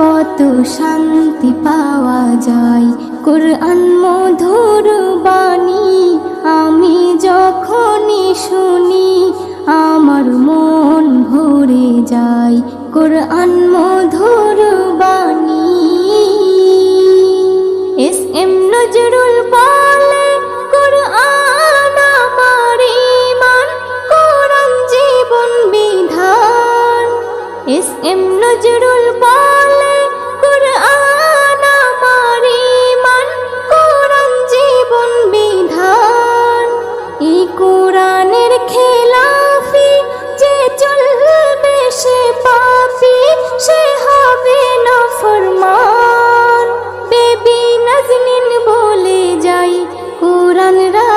কত শান্তি পাওয়া যায়। কোরআন মধুর বাণী, আমি যখনই শুনি, আমার মন ভরে যায়। কোরআন মধুর বাণী। এস এম নজরুল বলে, কোরআন আমার জীবন বিধান। এস এম নজরুল বলে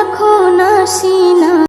কোরআন রাখো না